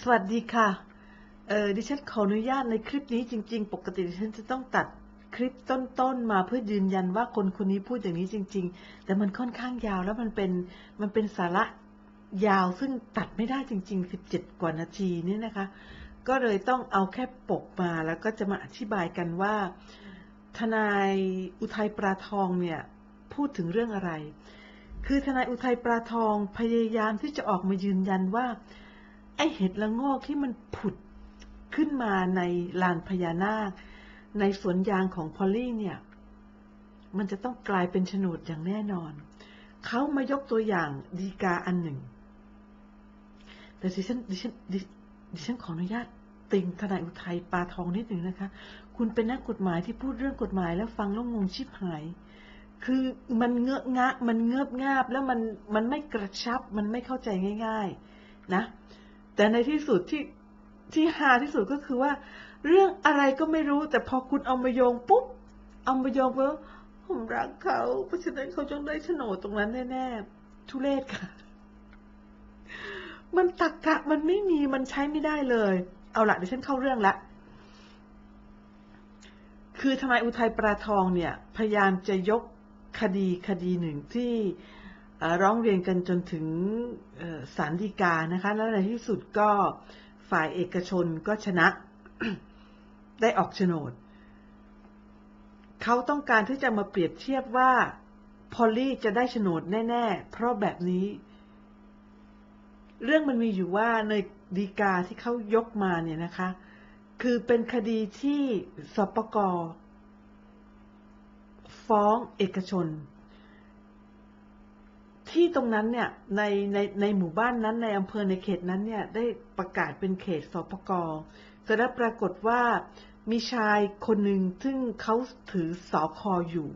สวัสดีค่ะ เออดิฉันขออนุญาตในคลิปนี้จริง ๆ ปกติดิฉันจะต้องตัดคลิปต้นๆมาเพื่อยืนยันว่าคนคนนี้พูดอย่างนี้จริง ๆ แต่มันค่อนข้างยาวแล้วมันเป็นมันเป็นสาระยาวซึ่งตัดไม่ได้จริง ๆ 17 กว่านาทีนี่นะคะ ก็เลยต้องเอาแค่ปกมาแล้วก็จะมาอธิบายกันว่า ทนายอุทัยปราทองเนี่ยพูดถึงเรื่องอะไร คือทนายอุทัยปราทองพยายามที่จะออกมายืนยันว่า ไอเห็ดละโงอกที่มันผุดขึ้นมาในลานพญานาค ในสวนยางของพอลลี่เนี่ย มันจะต้องกลายเป็นโฉนดอย่างแน่นอน เขามายกตัวอย่างดีกาอันหนึ่ง แต่ดิฉันดิฉันดิฉันขออนุญาตติงทนายอุทัยปาทองนิดหนึ่งนะคะ คุณเป็นนักกฎหมายที่พูดเรื่องกฎหมายแล้วฟังแล้วงงชิบหาย คือมันเงอะงะ มันเงือบงาบแล้วมันมันไม่กระชับ มันไม่เข้าใจง่าย ๆ นะ แต่ในที่สุดที่ที่ฮาที่สุดก็คือว่า เรื่องอะไรก็ไม่รู้ แต่พอคุณเอามาโยงปุ๊บเอามาโยงว่าผมรักเขาเพราะฉะนั้นเขาจงได้โฉนดตรงนั้นแน่ๆทุเรศค่ะ มันตักกะมันไม่มีมันใช้ไม่ได้เลย เอาละเดี๋ยวฉันเข้าเรื่องละคือทนายอุทัยปราทองเนี่ย พยายามจะยกคดีคดีหนึ่งที่ ร้องเรียนกันจนถึงศาลฎีกานะคะ แล้วในที่สุดก็ฝ่ายเอกชนก็ชนะได้ออกโฉนด เขาต้องการที่จะมาเปรียบเทียบว่าพอลลี่จะได้โฉนดแน่ ๆ เพราะแบบนี้ เรื่องมันมีอยู่ว่าในดีกาที่เขายกมาเนี่ยนะคะ คือเป็นคดีที่สปกฟ้องเอกชน ที่ตรงนั้นเนี่ยในในในหมู่บ้านนั้นในอำเภอในเขตนั้นเนี่ยได้ประกาศเป็นเขตสปกแต่แล้วปรากฏว่ามีชายคนหนึ่งซึ่งเขาถือสอคออยู่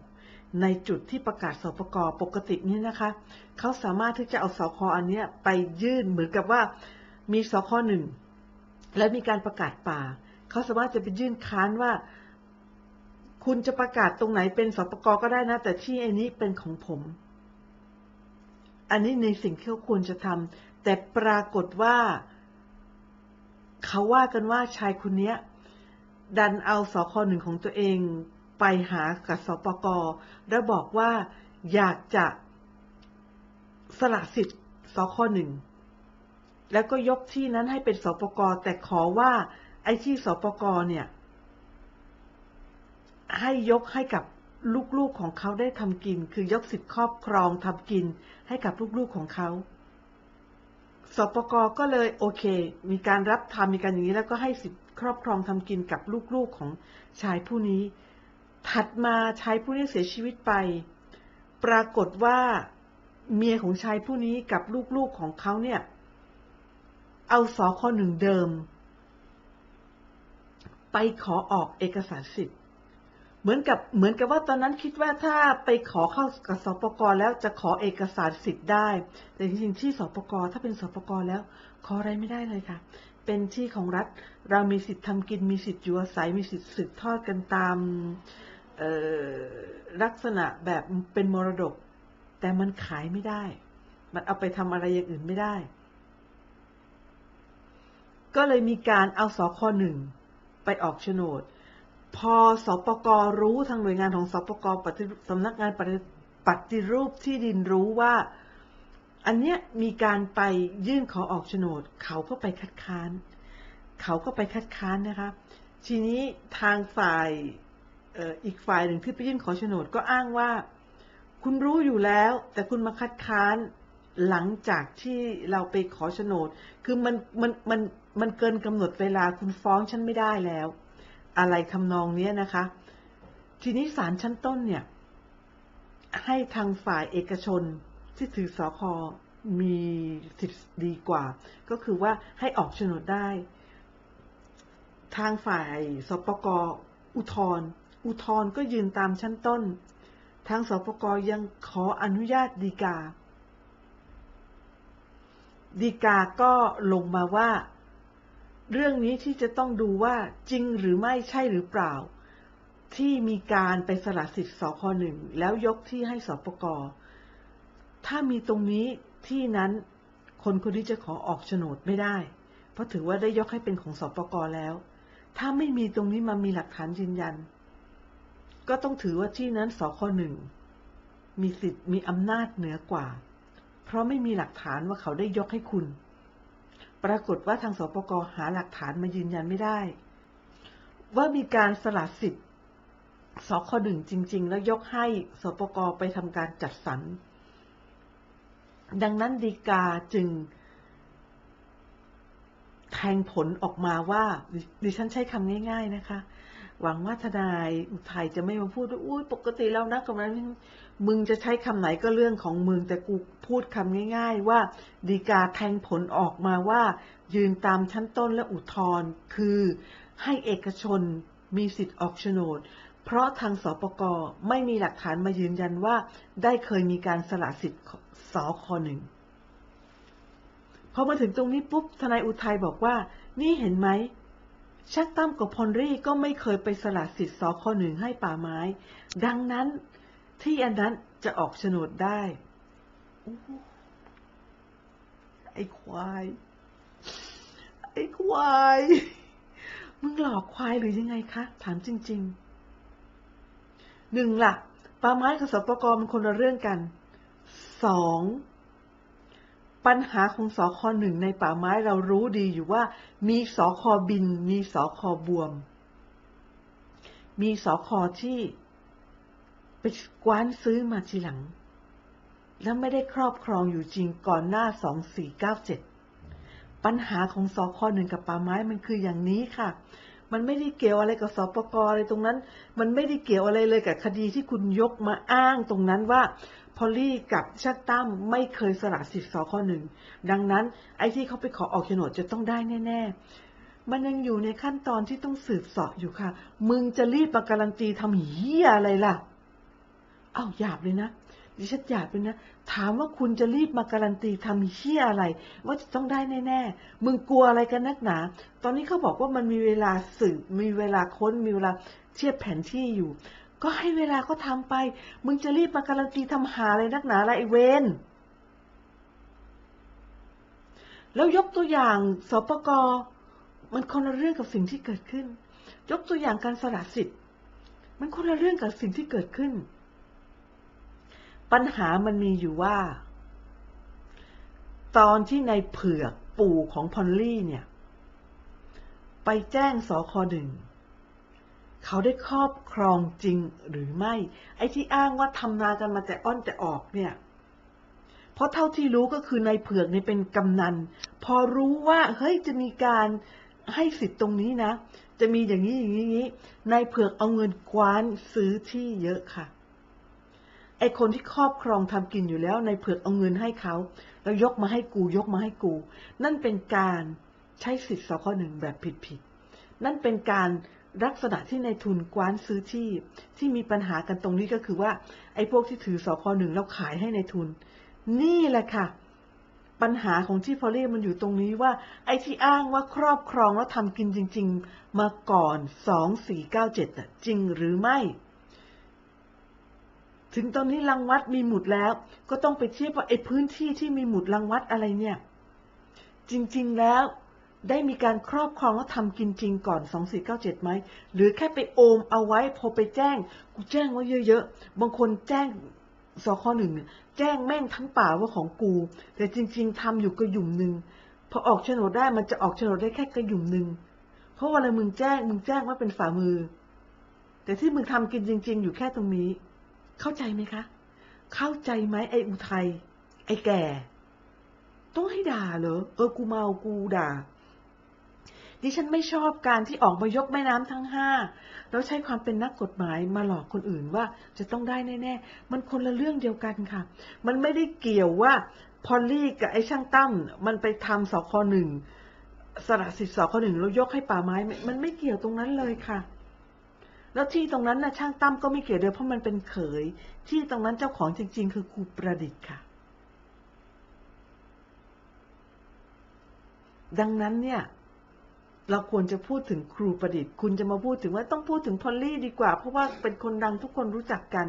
ในจุดที่ประกาศสปกปกตินี่นะคะเขาสามารถที่จะเอาสอคออันเนี้ยไปยื่นเหมือนกับว่ามีสคหนึ่งและมีการประกาศป่าเขาสามารถจะไปยื่นค้านว่า คุณจะประกาศตรงไหนเป็นสปกก็ได้นะ แต่ที่อันนี้เป็นของผม อันนี้ในสิ่งที่เขาควรจะทำแต่ปรากฏว่า เขาว่ากันว่าชายคนเนี้ยดันเอาสคหนึ่งของตัวเองไปหากับสปกแล้วบอกว่าอยากจะสละสิทธิ์สคหนึ่งแล้วก็ยกที่นั้นให้เป็นสปกแต่ขอว่า ไอ้ที่สปกเนี่ย ให้ยกให้กับ ลูกๆของเขาได้ทำกิน คือยกสิทธิครอบครองทำกินให้กับลูกๆของเขาสปกก็เลยโอเค มีการรับทำมีการอย่างนี้ แล้วก็ให้สิทธิครอบครองทำกินกับลูกๆของชายผู้นี้ ถัดมาชายผู้นี้เสียชีวิตไป ปรากฏว่าเมียของชายผู้นี้กับลูกๆของเขาเนี่ย เอาสอข้อหนึ่งเดิม ไปขอออกเอกสารสิทธิ์ มือนกับเหมือนกับว่าตอนนั้นคิดว่าถ้าไปขอเข้ากับสปกแล้วจะขอเอกสารสิทธิ์ได้ แต่จริงๆที่สปกถ้าเป็นสปกแล้ว ขออะไรไม่ได้เลยค่ะ เป็นที่ของรัฐเรามีสิทธิ์ทำกินมีสิทธิ์อยู่อาศัยมีสิทธิ์สืบทอดกันตามลักษณะแบบเป็นมรดก แต่มันขายไม่ได้ มันเอาไปทำอะไรอย่างอื่นไม่ได้ ก็เลยมีการเอาสคหนึ่งไปออกโฉนด พอสปกรู้ทางหน่วยงานของสปกปฏิสำนักงานปฏิปฏิรูปที่ดินรู้ว่า อันเนี้ยมีการไปยื่นขอออกโฉนด เขาก็ไปคัดค้าน เขาก็ไปคัดค้านนะคะทีนี้ทางฝ่ายอีกฝ่ายหนึ่งที่ไปยื่นขอโฉนดก็อ้างว่า คุณรู้อยู่แล้ว แต่คุณมาคัดค้านหลังจากที่เราไปขอโฉนด คือมันมันมันมันเกินกำหนดเวลาคุณฟ้องฉันไม่ได้แล้ว อะไรทำนองนี้นะคะ ทีนี้ศาลชั้นต้นเนี่ย ให้ทางฝ่ายเอกชนที่ถือสอคอมีสิทธิ์ดีกว่า ก็คือว่าให้ออกโฉนดได้ ทางฝ่ายสปกอุทธรอุทธรก็ยืนตามชั้นต้น ทางสปกยังขออนุญาตดีกา ดีกาก็ลงมาว่า เรื่องนี้ที่จะต้องดูว่าจริงหรือไม่ใช่หรือเปล่า ที่มีการไปสละสิทธิ์สคหนึ่งแล้วยกที่ให้สปกถ้ามีตรงนี้ที่นั้นคนคนนี้จะขอออกโฉนดไม่ได้ เพราะถือว่าได้ยกให้เป็นของสปกแล้ว ถ้าไม่มีตรงนี้มามีหลักฐานยืนยัน ก็ต้องถือว่าที่นั้นสคหนึ่งมีสิทธิ์มีอำนาจเหนือกว่า เพราะไม่มีหลักฐานว่าเขาได้ยกให้คุณ ปรากฏว่าทางสปกรหาหลักฐานมายืนยันไม่ได้ ว่ามีการสละสิทธิ์สคหนึ่งจริง ๆ แล้วยกให้สปกรไปทำการจัดสรร ดังนั้นดีกาจึง แทงผลออกมาว่าดดิฉันใช้คำง่าย ๆ นะคะ หวังว่าทนายอุทัยจะไม่มาพูดว่าอุ้ยปกติแล้วนะกับนั้นมึงจะใช้คำไหนก็เรื่องของมึงแต่กูพูดคำง่าย ๆ ว่าดีกาแทงผลออกมาว่า ยืนตามชั้นต้นและอุทธรณ์คือให้เอกชนมีสิทธิ์ออกโฉนด เพราะทางสปกไม่มีหลักฐานมายืนยันว่า ได้เคยมีการสละสิทธิ์สอคหนึ่งพอมาถึงตรงนี้ปุ๊บทนายอุทัยบอกว่า นี่เห็นไหม ชักตั้มกับพลรี่ก็ไม่เคยไปสละสิทธิ์สคหนึ่งให้ป่าไม้ ดังนั้นที่อันนั้นจะออกโฉนดได้ไอ้ควาย ไอ้ควาย มึงหลอกควายหรือยังไงคะ ถามจริงๆหนึ่งละ่ะป่าไม้กับสปกรมันคนละเรื่องกันสอง ปัญหาของสอคอหนึ่งในป่าไม้เรารู้ดีอยู่ว่า มีสอคอบิน มีสอคอบวม มีสอคอที่ไปกว้านซื้อมาทีหลัง แล้วไม่ได้ครอบครองอยู่จริงก่อนหน้า2497ปัญหาของสคหนึ่งกับป่าไม้มันคืออย่างนี้ค่ะ มันไม่ได้เกี่ยวอะไรกับสปกอะไรตรงนั้น มันไม่ได้เกี่ยวอะไรเลยกับคดีที่คุณยกมาอ้างตรงนั้นว่า พอลลี่กับชักตั้มไม่เคยสละสิทธิ์สคหนึ่ง ดังนั้นไอ้ที่เขาไปขอออกโฉนดจะต้องได้แน่ ๆ มันยังอยู่ในขั้นตอนที่ต้องสืบสอบอยู่ค่ะ มึงจะรีบมาการันตีทำเหี้ยอะไรล่ะอ้าวหยาบเลยนะ ดิฉันหยาบเลยนะ ถามว่าคุณจะรีบมาการันตีทำเชี่ยอะไร ว่าจะต้องได้แน่ ๆ มึงกลัวอะไรกันนักหนา ตอนนี้เขาบอกว่ามันมีเวลาสืบ มีเวลาค้น มีเวลาเทียบแผนที่อยู่ ก็ให้เวลาก็ทำไป มึงจะรีบมาการันตีทำหาอะไรนักหนาอะไรเวนแล้วยกตัวอย่างสปกมันคนละเรื่องกับสิ่งที่เกิดขึ้น ยกตัวอย่างการสละสิทธิ์ มันคนละเรื่องกับสิ่งที่เกิดขึ้น ปัญหามันมีอยู่ว่า ตอนที่ในเผือกปู่ของพอลลี่เนี่ย ไปแจ้งสคหนึ่ง เขาได้ครอบครองจริงหรือไม่ ไอ้ที่อ้างว่าทำนากันมาแต่อ้อนแต่ออกเนี่ยเพราะเท่าที่รู้ก็คือในเผือกเนี่ยเป็นกำนัน พอรู้ว่าเฮ้ยจะมีการให้สิทธิ์ตรงนี้นะ จะมีอย่างนี้อย่างนี้ในเผือกเอาเงินกว้านซื้อที่เยอะค่ะไอคนที่ครอบครองทำกินอยู่แล้วในเผือกเอาเงินให้เขา แล้วยกมาให้กูยกมาให้กู นั่นเป็นการใช้สิทธิ์สข้อหนึ่งแบบผิดๆนั่นเป็นการ ลักษณะที่ในทุนกว้านซื้อที่ที่มีปัญหากันตรงนี้ก็คือว่า ไอ้พวกที่ถือสข้อหนึ่งแล้วขายให้ในทุน นี่แหละค่ะ ปัญหาของที่พอลี่มันอยู่ตรงนี้ว่า ไอ้ที่อ้างว่าครอบครองแล้วทำกินจริง ๆ มาก่อนสองสี่เก้าเจ็ดจริงหรือไม่ ถึงตอนนี้รังวัดมีหมุดแล้ว ก็ต้องไปเทียบว่าไอ้พื้นที่ที่มีหมุดรังวัดอะไรเนี่ย จริง ๆแล้ว ได้มีการครอบครองแล้วทำกินจริงก่อน 2497ไหม หรือแค่ไปโอมเอาไว้พอไปแจ้ง กูแจ้งไว้เยอะๆ บางคนแจ้งสคหนึ่งแจ้งแม่งทั้งป่าว่าของกู แต่จริง ๆทำอยู่กระหยุ่มหนึ่งพอออกโฉนดได้มันจะออกโฉนดได้แค่กระหยุ่มหนึ่งเพราะว่าอะไรมึงแจ้งมึงแจ้งว่าเป็นฝ่ามือ แต่ที่มึงทำกินจริง ๆ อยู่แค่ตรงนี้ เข้าใจไหมคะ เข้าใจไหมไอ้อุทัยไอ้แก่ ต้องให้ด่าเหรอเออกูเมากูด่า ดิฉันไม่ชอบการที่ออกมายกแม่น้ำทั้งห้าแล้วใช้ความเป็นนักกฎหมายมาหลอกคนอื่นว่าจะต้องได้แน่ๆ มันคนละเรื่องเดียวกันค่ะ มันไม่ได้เกี่ยวว่าพอลลี่กับไอ้ช่างตั้มมันไปทำสคหนึ่งสระสิทธิ์สคหนึ่งแล้วยกให้ป่าไม้ มันไม่เกี่ยวตรงนั้นเลยค่ะแล้วที่ตรงนั้นนะช่างตั้มก็ไม่เกี่ยวเลยเพราะมันเป็นเขย ที่ตรงนั้นเจ้าของจริง ๆ คือครูประดิษฐ์ค่ะ ดังนั้นเนี่ย เราควรจะพูดถึงครูประดิษฐ์ คุณจะมาพูดถึงว่าต้องพูดถึงพอลลี่ดีกว่า เพราะว่าเป็นคนดังทุกคนรู้จักกัน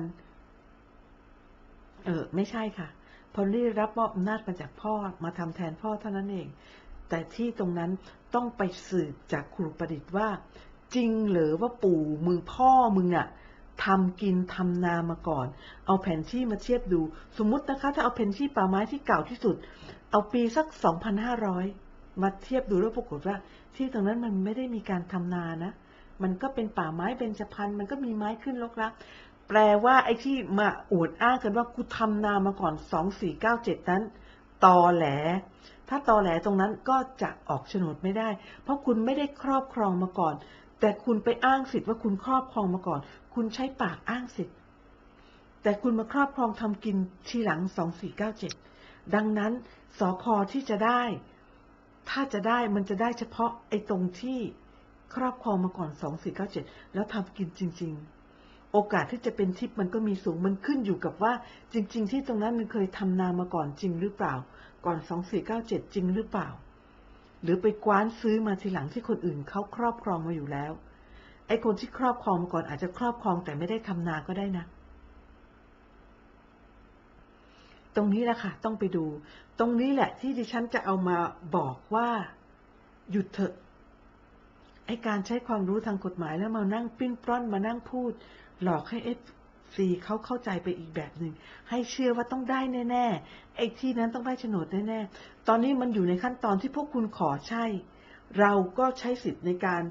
เออ ไม่ใช่ค่ะ พอลลี่รับมอบอำนาจมาจากพ่อมาทำแทนพ่อเท่านั้นเอง แต่ที่ตรงนั้นต้องไปสืบจากครูประดิษฐ์ว่า จริงเหรือว่าปู่มึงพ่อมึงอะทำกินทำนามาก่อน เอาแผนที่มาเทียบดู สมมุตินะคะ ถ้าเอาแผนที่ป่าไม้ที่เก่าที่สุด เอาปีสัก 2,500 มาเทียบดูแล้วปรากฏว่า ที่ตรงนั้นมันไม่ได้มีการทำนานะ มันก็เป็นป่าไม้เบญจพรรณมันก็มีไม้ขึ้นรกรักแปลว่าไอ้ที่มาอวดอ้างกันว่ากูทำนามาก่อน2497นั้นตอแหล ถ้าตอแหลตรงนั้นก็จะออกโฉนดไม่ได้ เพราะคุณไม่ได้ครอบครองมาก่อน แต่คุณไปอ้างสิทธิ์ว่าคุณครอบครองมาก่อน คุณใช้ปากอ้างสิทธิ์ แต่คุณมาครอบครองทำกินทีหลัง2497ดังนั้นสอคอที่จะได้ ถ้าจะได้มันจะได้เฉพาะไอ้ตรงที่ครอบครองมาก่อน2497แล้วทำกินจริง ๆ โอกาสที่จะเป็นทิพย์มันก็มีสูงมันขึ้นอยู่กับว่า จริง ๆ ที่ตรงนั้นมันเคยทำนามาก่อนจริงหรือเปล่า ก่อน2497จริงหรือเปล่า หรือไปกว้านซื้อมาทีหลังที่คนอื่นเขาครอบครองมาอยู่แล้วไอ้คนที่ครอบครองมาก่อนอาจจะครอบครองแต่ไม่ได้ทำนาก็ได้นะ ตรงนี้แหละค่ะ ต้องไปดู ตรงนี้แหละที่ดิฉันจะเอามาบอกว่าหยุดเถอะไอการใช้ความรู้ทางกฎหมายแล้วมานั่งปิ้นปล้อนมานั่งพูด หลอกให้เอฟซีเขาเข้าใจไปอีกแบบหนึ่งให้เชื่อว่าต้องได้แน่ๆไอ้ที่นั้นต้องได้โฉนดแน่ๆตอนนี้มันอยู่ในขั้นตอนที่พวกคุณขอใช่ เราก็ใช้สิทธิ์ในการ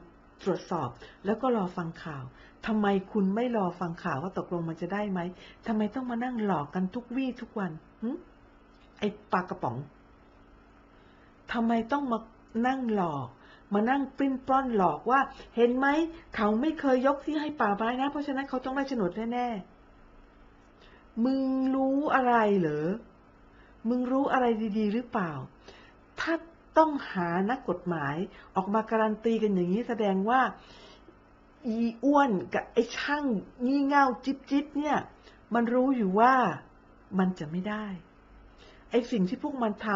ตรวจสอบแล้วก็รอฟังข่าวทำไมคุณไม่รอฟังข่าวว่าตกลงมันจะได้ไหมทำไมต้องมานั่งหลอกกันทุกวี่ทุกวัน ไอ้ปลากระป๋องทำไมต้องมานั่งหลอก มานั่งปริ้นปล้อนหลอกว่า เห็นไหมเขาไม่เคยยกที่ให้ป่าไม้นะ เพราะฉะนั้นเขาต้องได้โฉนดแน่ๆ มึงรู้อะไรเหรอ มึงรู้อะไรดี ๆ หรือเปล่า ถ้าต้องหานักกฎหมายออกมาการันตีกันอย่างนี้แสดงว่า อีอ้วนกับไอ้ช่างงี่เง่าจิ๊บจิ๊บเนี่ย มันรู้อยู่ว่า มันจะไม่ได้ ไอ้สิ่งที่พวกมันท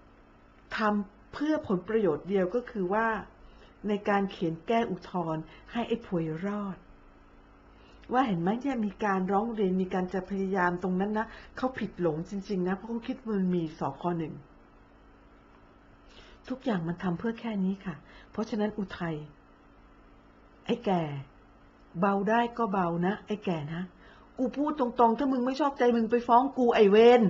ำทำเพื่อผลประโยชน์เดียวก็คือว่า ในการเขียนแก้อุทธรณ์ให้ไอ้พวยรอด ว่าเห็นไหมเนี่ยมีการร้องเรียนมีการจะพยายามตรงนั้นนะเขาผิดหลงจริง ๆ นะเพราะเขาคิดมันมีสอคอหนึ่งทุกอย่างมันทำเพื่อแค่นี้ค่ะ เพราะฉะนั้นอุทัย ไอ้แก่ เบาได้ก็เบานะ ไอ้แก่นะ กูพูดตรงๆ ถ้ามึงไม่ชอบใจมึงไปฟ้องกูไอเวน